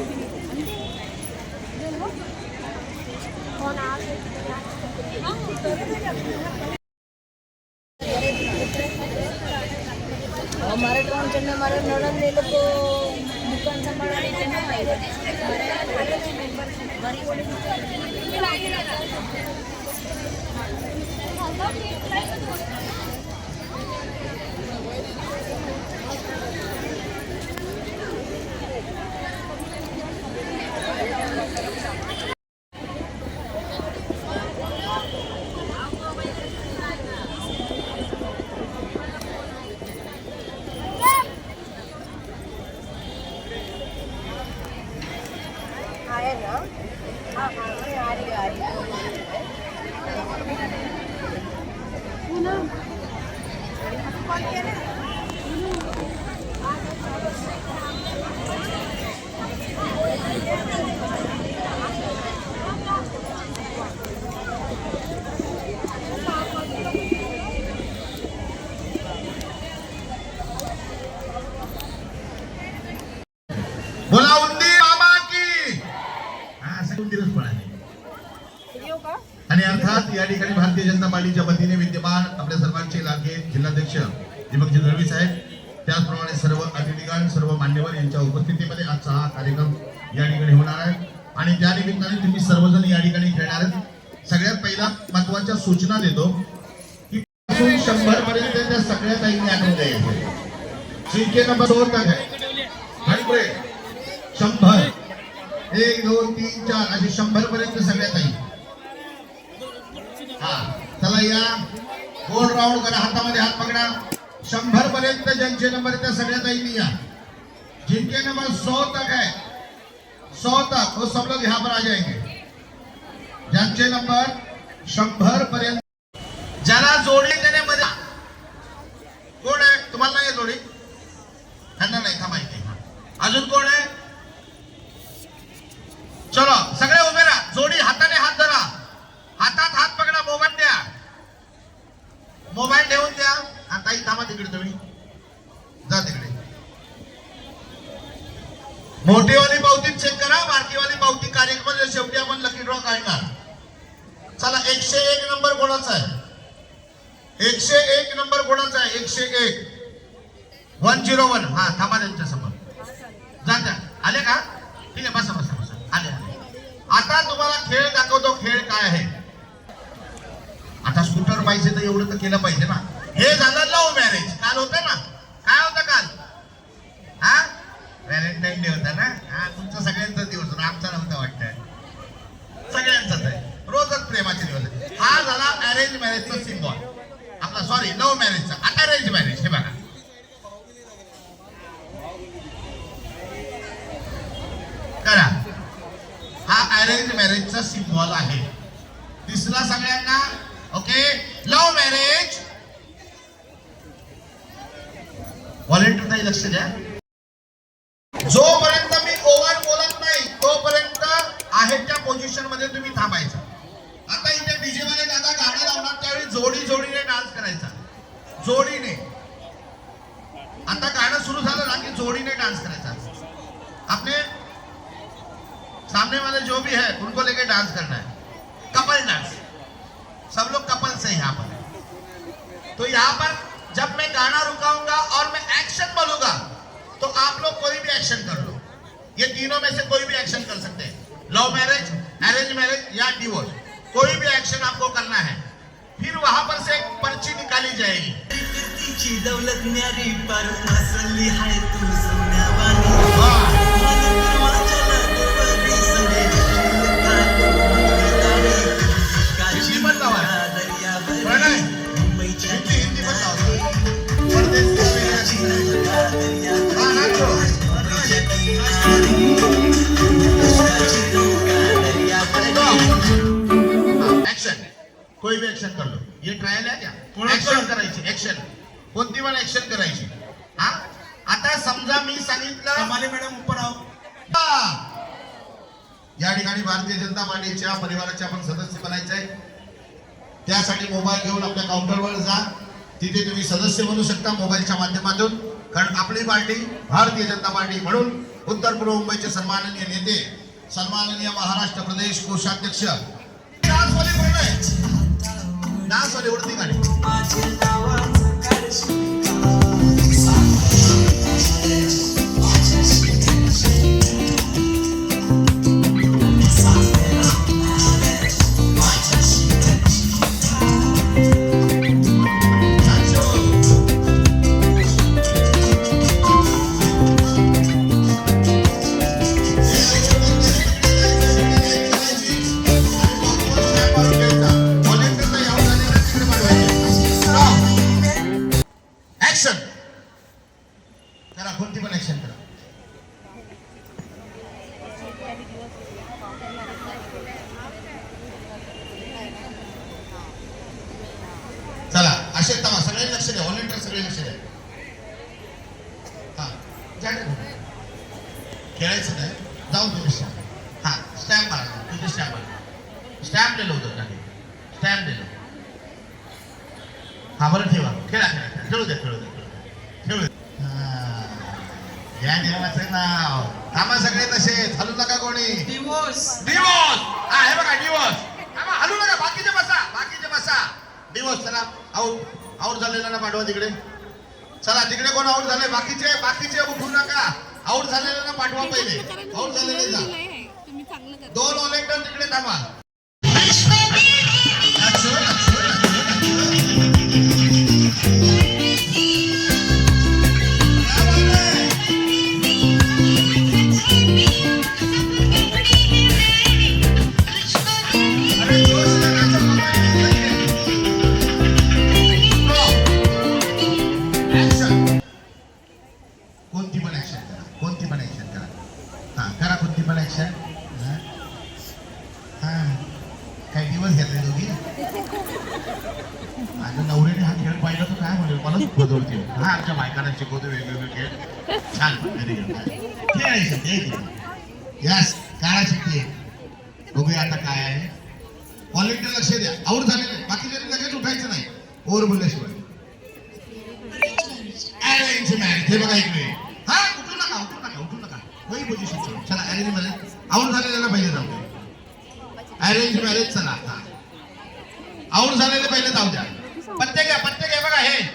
इसमें कुछ पहचान भी नहीं कौन आ हमारे ड्रोन चलने हमारे नड़न ले लो तो दुकान संभालने के ना आया ना हाँ हाँ मैं आ रही आ रही पूनम कॉल किया ना बोला उंदी मामा की हा असं दोन दिवस पळाले व्हिडिओ का आणि अर्थात या ठिकाणी भारतीय जनता पार्टीच्या वतीने विद्यमान आपल्या सर्वांचे लागे जिल्हाध्यक्ष दीपकजी दळवी साहेब त्याचप्रमाणे सर्व अतिथीगण सर्व मान्यवर यांच्या उपस्थितीमध्ये आजचा हा कार्यक्रम या ठिकाणी होणार आहे. आणि त्या निमित्ताने तुम्ही सर्वजण या ठिकाणी खेळणार आहेत. सगळ्यात पहिला महत्त्वाच्या सूचना देतो की शंभर पर्यंत त्या सगळ्या ताईंनी आणून द्यायचे जिंके नंबर दोन तक शंभर. एक दोन तीन चार असे शंभर पर्यंत सगळ्या ताई. हा चला या. गोल राऊंड करा हातामध्ये हात पकडा. शंभर पर्यंत ज्यांचे नंबर त्या सगळ्या ताईंनी या. जिनके नंबर सौ तक है सौ तक वो सब लोग यहाँ पर आ जाएंगे ज्यांचे नंबर शंभर पर्यंत. ज्याला जोडी देण्यामध्ये कोण आहे? तुम्हाला नाही जोडी? जा तिकडे. मोठीवाली पावती चेक करा बारकीवाली पावती कार्यक्रमाच्या शेवटी आपण लकी ड्रॉ काढणार. चला एकशे एक नंबर कोणाचा आहे? एकशे एक नंबर कोणाचा आहे? एकशे एक. वन झिरो वन हा थांबा त्यांच्यासमोर. जा आले का? ठीक आहे बसा बसा बसा. आले आले. आता तुम्हाला खेळ दाखवतो. खेळ काय आहे? आता स्कूटर पाहिजे तर एवढं तर केलं पाहिजे ना. हे झालं लव्ह मॅरेज काल होतं ना काय होतं काल हा व्हॅलेंटाईन डे होता ना हा तुमचा सगळ्यांचा दिवस होता आमचा नव्हता वाटतं सगळ्यांचाच आहे रोजच प्रेमाचे दिवस आहे. हा झाला अरेंज मॅरेजचा सिम्बॉल आपला सॉरी लव्ह मॅरेजचा आता अरेंज मॅरेज हे बघा करा. हा अरेंज मॅरेजचा सिम्बॉल आहे. दिसला सगळ्यांना ओके लव्ह मॅरेज व्हॉलेंटियर लक्ष द्या. जोपर्यंत मी ओव्हर बोलत नाही तोपर्यंत आहे त्या पोझिशनमध्ये तुम्ही थांबायचं. आता इथे डीजे मध्ये दादा गाणं लावणार त्यावेळी जोडी जोडीने डान्स करायचा. जोडीने. आता गाणं सुरू झालं ना की जोडीने डान्स करायचा. भी है, उनको लेके डांस करना है। कपल डांस सब लोग कपल से यहाँ पर तो यहाँ पर जब मैं गाना रुकाऊँगा और मैं एक्शन बोलूँगा तो आप लोग कोई भी एक्शन कर लो। ये तीनों में से कोई भी एक्शन कर सकते हैं। लव मैरिज अरेंज मैरिज या डिवोर्स कोई भी एक्शन आपको करना है। फिर वहाँ पर से एक पर्ची निकाली जाएगी। दौलत न्यारी पार मसली हाय तू ऍक्शन कर लो ये ट्रायल आहे क्या ऍक्शन करायची ऍक्शन कोणती पण ऍक्शन करायची. हा? आता समजा मी सांगितलं कमाले मॅडम ऊपर आओ हा. या ठिकाणी भारतीय जनता पार्टीच्या परिवाराचे आपण सदस्य बनायचे आहे त्यासाठी मोबाईल घेऊन आपल्या काउंटरवर जा. तिथे तुम्ही सदस्य बनू शकता मोबाईलच्या माध्यमातून. कारण आपली पार्टी भारतीय जनता पार्टी म्हणून उत्तर पूर्व मुंबईचे सन्माननीय नेते सन्माननीय महाराष्ट्र प्रदेश कोषाध्यक्ष डान्सवाले कोण आहे डान्सवाले सगळे लक्ष द्या हा. खेळायचं नाही. जाऊन तुम्ही हा स्टॅम्प मारा तुझे स्टॅम्प मारा स्टॅम्प दिलं होतं का स्टॅम्प दिलं हा बरं ठेवा. खेळा खेळा खेळा. खेळू द्या खेळू द्या खेळू द्या. या देवाचं नाव. थांबा सगळे तसे. हलू नका कोणी. डिवोर्स दिवस हा हे बघा दिवस थांबा हलू नका. बाकीचे बसा बाकीचे बसा. दिवस चला. आऊट आऊट झालेला ना पाठवा तिकडे? चला तिकडे कोण आऊट झाले बाकीचे बाकीचे उठू नका. आऊट झालेले ना पाठवा पहिले. आऊट झालेले जा. दोन ऑलेक्टर तिकडे थांबा. काय म्हणेल हा आमच्या बायकांना शिकवतो वेगवेगळे खेळ. छान व्हेरी गुड खेळायचं यस काळा शिकते बघूया आता काय आहे. क्वालिटी लक्ष द्या. आऊट झालेले बाकीच्या लगेच उठायचं नाही. ओव्हर बोलल्याशिवाय. अरेंज मॅरेज हे बघा इकडे हा उठू नका उठू नका उठू नका. वही पोझिशन चला अरेंज मॅरेज आऊट झालेल्याला पहिले जाऊ द्या. अरेंज मॅरेज चला. हा. आऊट झालेले पहिले जाऊ द्या. पत्ते घ्या पत्ते घ्या. बघा हे.